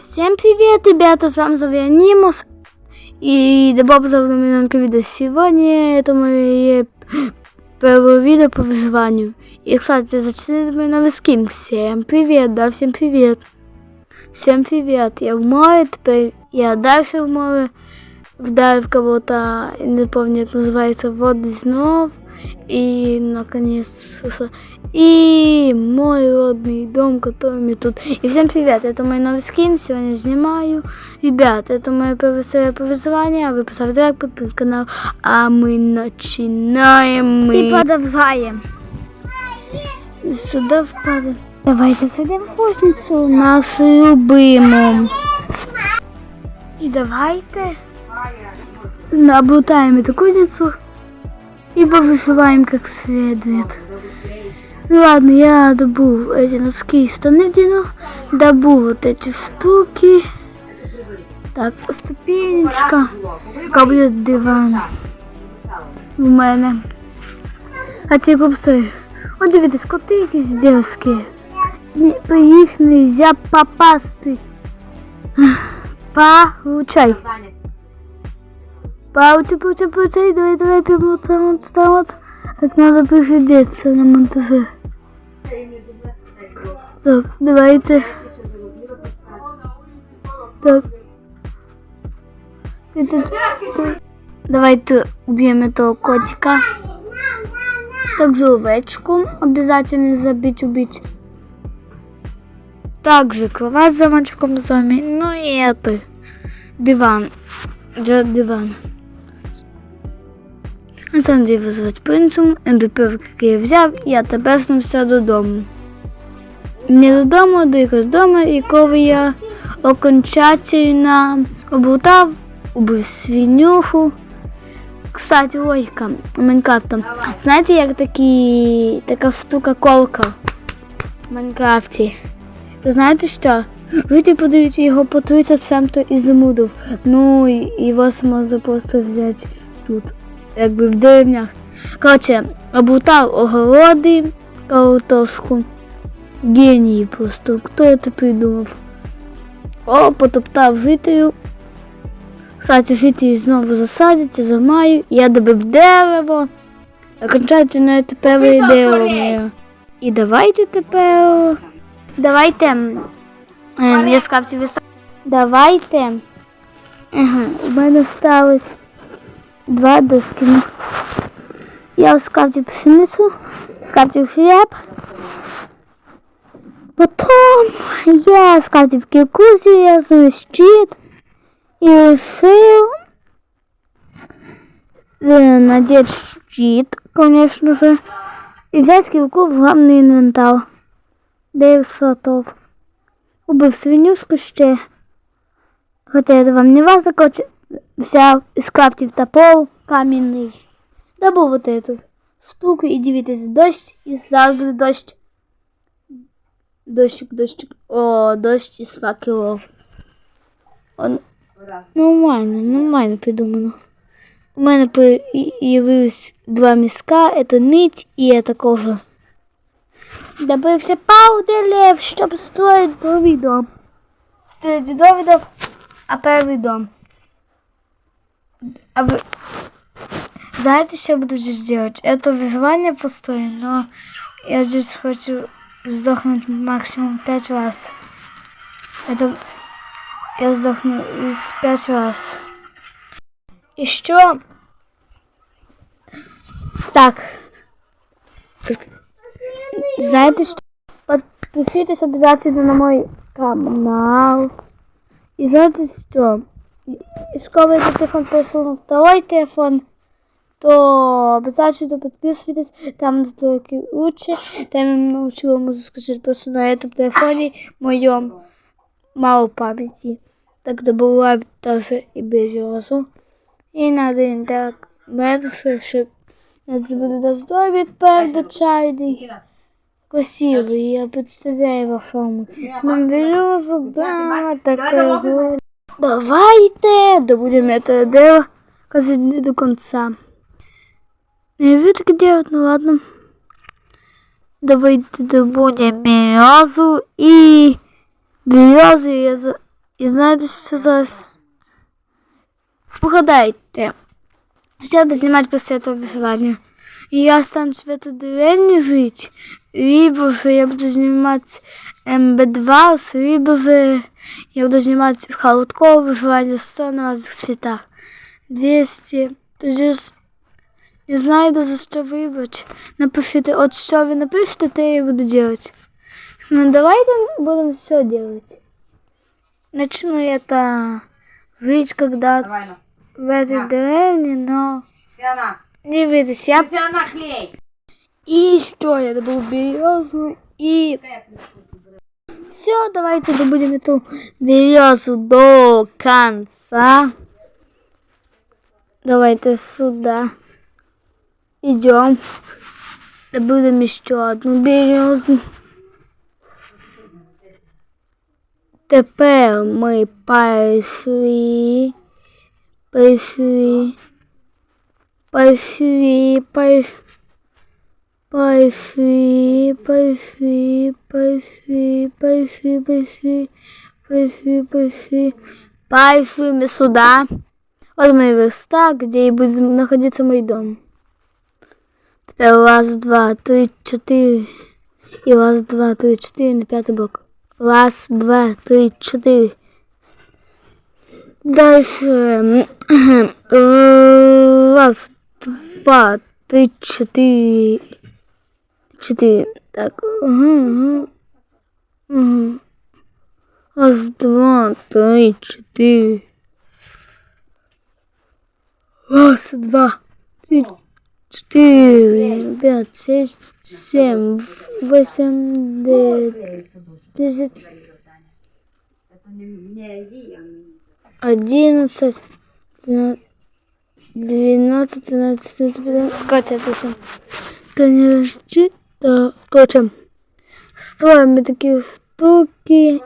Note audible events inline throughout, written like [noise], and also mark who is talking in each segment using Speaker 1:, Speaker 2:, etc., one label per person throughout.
Speaker 1: Всем привет, ребята, с вами зовут Нимус. И добро пожаловать на видео. Сегодня это мое первое видео по выживанию. И, кстати, зачитайте мой новый скин. Всем привет, да, всем привет. Всем привет. Я в море, теперь я дальше в море. Вдарив кого-то, не помню, как называется, воды снов. И, наконец, и мой родный дом, который мне тут. И всем привет, это мой новый скин, сегодня снимаю. Ребят, это мое первое серия по выживанию, вы поставьте лайк, подписывайтесь канал, а мы начинаем. Мы...
Speaker 2: И продолжаем.
Speaker 1: Сюда впадем. Давайте зайдем в кузницу нашу любиму. И давайте облутаем эту кузницу и повышиваем как следует. Ну ладно, я добу эти носки и штаны вдену, добу вот эти штуки. Так, ступенечка, яка буде диван в мене. А ці купси. О, дивіться, коти якісь дерзкі. Ні, По їх нельзя попасти. Получай. Получай, получай, получай. Давай, давай, прямо вот там, вот там вот. Так надо присидеться на монтаже. Так, давайте. Так. Это... Давайте убьем этого котика. Также овечку обязательно не забыть убить. Также кровать за мальчиком на доме. Ну и это. Диван. Диван. На самом деле визвати принцем, ендопив, який я взяв, я тепер снувся додому. Не додому, а до якогось дому, якого я окончательно облутав, убив свинюху. Кстати, логіка Майнкрафта. Знаєте, як такі, така штука колка в Майнкрафті? То знаєте що? Люди подають його по 30 чим-то ізумудов. Ну і і вас може просто взяти тут, якби в деревнях. Коротше, облутав огороди, картошку. Генії просто. Хто це придумав? О, потоптав жителю. Кстати, жителі знову засадять, я замаю. Я добив дерево. Окончательно тепер дерево моє. І давайте тепер. Давайте. Ем, я скафті вистав. Давайте. Ага, у мене сталось два доски. Ну, Я скафтив пшеницю, скафтив хліб. Потом я скафтив кирку железную, щит и решил э, надеть щит, конечно же, и взять кирку в главный инвентар. Дейв слотов. Убив свинюшку ще. Хоча это вам не важно, короче, взяв і скрафтив топор каменный. Добув вот эту штуку і дивитесь, дощ, і зараз буде дощ. Дощик, дощик. О, дощ із факелов. Он... Нормально, нормально придумано. У мене появилось два міска, це нить і це кожа. Добився пауделев, щоб строить новий дом. Це не новий дом, а перший дом. А вы знаете, что я буду здесь делать? Это выживание пустое, но я здесь хочу сдохнуть максимум пять раз. Это я сдохну из пять раз. Еще так. Знаете что? Подпишитесь обязательно на мой канал. И знаете что? Если вы этот телефон перешел на второй телефон, то обязательно подписывайтесь, там только лучше. Там я научила музыку скачать просто на этом телефоне моем мало памяти. Так добываем даже и березу. И надо не так менше, щоб це буде доздобить правда чайний. Красивый, я представляю его форму. Нам березу, да, такая Давайте добудем это дело казать до конца. Не вы так делать, ну ладно. Давайте добудем березу и березу я, за... І знаєте, що зараз? Угадайте. Что надо снимать после этого выживания? Я останусь в эту деревню жить, либо же я буду снимать МБ2, либо же я буду снимать в холодковое выживание 100 на разных цветах. 200. То здесь не знаю даже, что выбрать. Напишите, от что вы напишите, то я и буду делать. Ну давайте будем все делать. Начну это жить когда
Speaker 2: Давай, ну.
Speaker 1: в этой деревне, но
Speaker 2: Сяна.
Speaker 1: Не выйдешь. Я...
Speaker 2: Сяна, клей.
Speaker 1: И что, я добыл березу и все, давайте добудем эту березу до конца. Давайте сюда. Идем. Добудем еще одну березу. Тепер ми пішли, пішли, пішли, пішли. Пошли, пошли, пошли, пошли, пошли, пошли, пошли. Пошли мы сюда. Вот мой верстак, где и будет находиться мой дом. Теперь раз, два, три, четыре. И раз, два, три, четыре на пятый блок. Раз, два, три, четыре. Дальше. [clears throat] Раз, два, три, четыре. Четыре. Так. Угу, угу. Угу. Раз, два, три, четыре. Раз, два, три, четыре, пять, шесть, семь, восемь, девять, десять, одиннадцать, двенадцать, двенадцать, тринадцать, тринадцать, пятнадцать. Катя, это что? Конечно, да. Короче, строим мы такие штуки.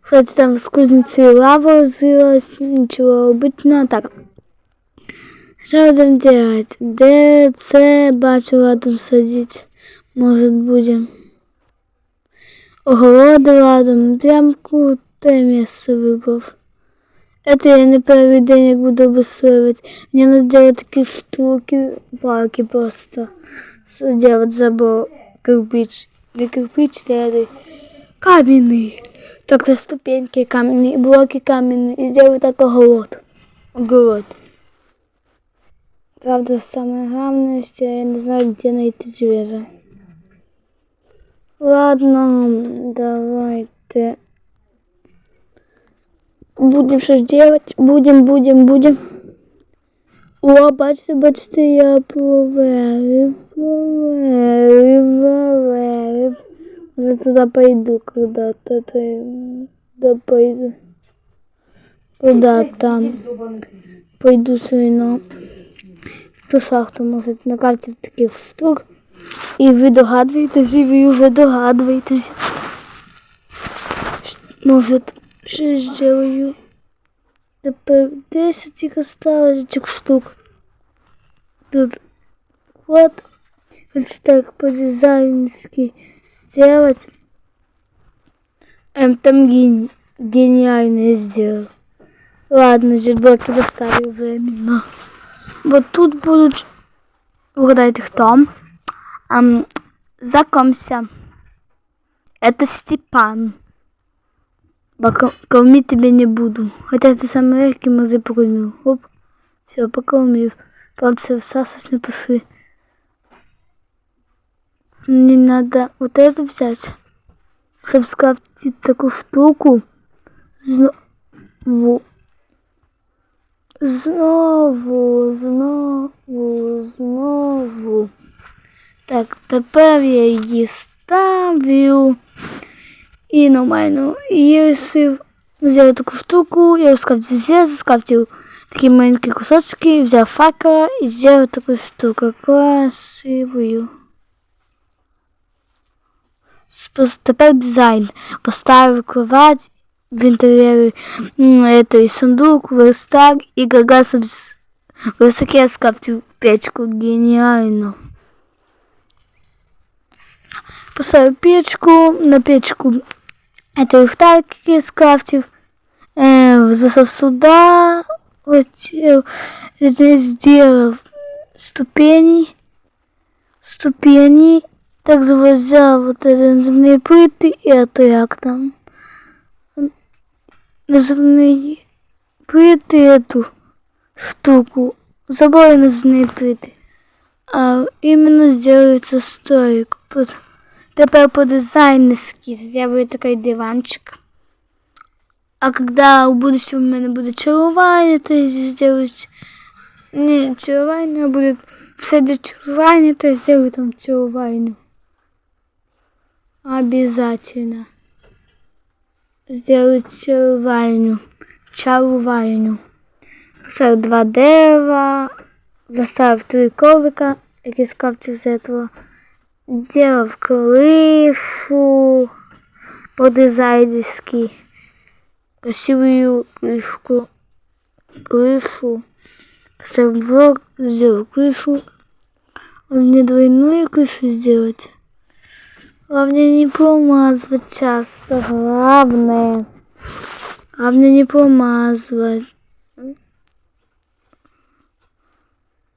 Speaker 1: Кстати, там в кузнице лава взялась, ничего обычного. Так. Что будем делать? Д, С, бачу, ладом садить. Может, будем. Огороды ладом. Прям крутое место выбрал. Это я не первый день, як буду обустроивать. Мне надо делать такие штуки, палки просто. Делать забыл кирпич. Не кирпич, это каменный. Так-то ступеньки каменные, блоки каменные. И сделать так огород. Огород. Правда, самое главное, что я не знаю, где найти железо. Ладно, давайте. Будем щось делать. Будем, будем, будем. О, бачите, бачите, я поверив, поверив, поверив. Я туда пойду когда-то. ты- Да пойду. Куда там? Пойду. В ту шахту, может, на карте таких штук. І ви догадуєтесь, і ви вже догадуєтесь. Може, ще зроблю. Тепер 10 тільки осталось цих штук. Тут вот. Хочу так по-дизайнерски сделать. Эм, там ген... гениально сделал. Ладно, жетблоки поставил временно. Вот тут будут... Угадайте, кто? Ам, знакомься. Это Степан. Пока кормить тебя не буду. Хотя ты самый легкий мозги покормил. Оп. Все, покормил. Правда, все всасывать не пошли. Мне надо вот это взять. Чтобы скрафтить такую штуку. Знову. Знову, знову, знову. Так, тепер я її ставлю І нормально. І я вирішив взяти таку штуку, я скрафтив зелень, скрафтив такі маленькі кусочки, взяв факела і зробив таку штуку красивою. Спос- Тепер дизайн. Поставив кровать в інтер'єрі м, этой сундук, верстак і гагасом в верстаке я скрафтив печку. Геніально. Поставив печку, на печку Засов сюда. Хотел, это сделал ступени. Ступени. Так взял вот это наземные плиты и это як там. Наземные плиты эту штуку. Забыл наземные плиты. А именно сделается столик. Под- Тепер по-дизайнерски сделаю такой диванчик. А когда в будущем у мене буде чарування, то я сделаю... Не чарування, буде все для чарування, то я сделаю там чарування. Обязательно. Сделаю чарувальню. Чарувальню. Поставив два дерева, заставив три коврика, які скрафтив з этого. Делав крышу по-дизайнерски. Красивую крышку. Крышу. Поставил блок, сделал крышу. А мне двойную крышу сделать. Главное не промазывать часто. Главное. Главное не промазывать.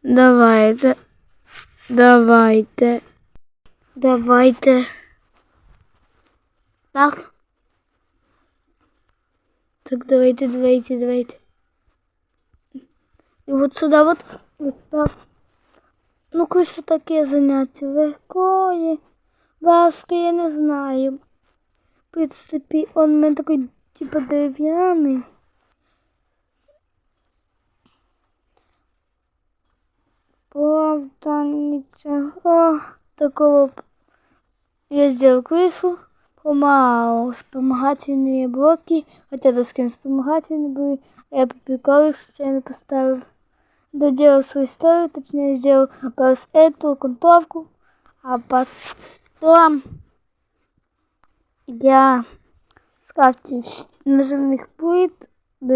Speaker 1: Давайте. Давайте. Давайте. Так. Так, давайте, давайте, давайте. І от сюди, от, от сюди. Ну, що таке заняття? Легкої, важко, я не знаю. В принципі, он у мене такий, типу, дерев'яний. Правда, ничего такого. Я сделал крышу, помал вспомогательные блоки, хотя доски не вспомогательные были, а я по приколу их случайно поставил. Доделал свою историю, точнее сделал просто эту окантовку, а потом я скрафтил нажимных плит, до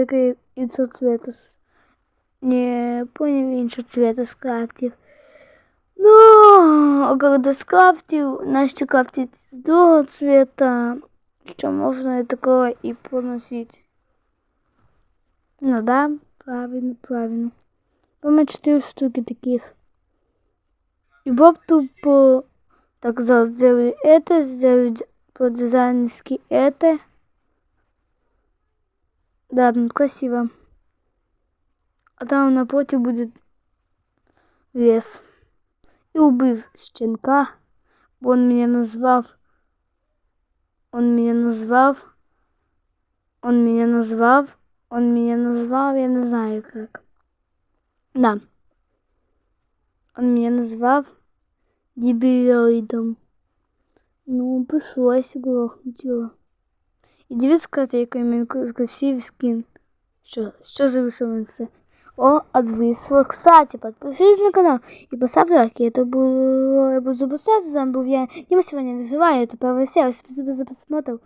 Speaker 1: яйцо цвета. Не понял, іншого цвета скрафтив. Ну, а когда скрафтил, начал крафтить другого цвета, что можно и такого и поносить. Ну да, правильно, правильно. По-моему, четыре штуки таких. И Боб тупо так сказал, сделаю это, сделаю д- по-дизайнерски это. Да, ну красиво. А там напротив будет лес І убив щенка, бо він мене назвав. Он мене назвав. Он мене назвав. Он мене назвав, я не знаю как. Да. Он меня назвав дебилоидом. Ну, пришлось грохнуть його. І дивіться, кстати, який він красивий скин. Що, що за висовим все? О, отвисло. Кстати, подпишись на канал и поставь лайки. Это было... Я буду запускать, с вами был я. Дима сегодня вызываю эту первую серию. Спасибо за просмотр.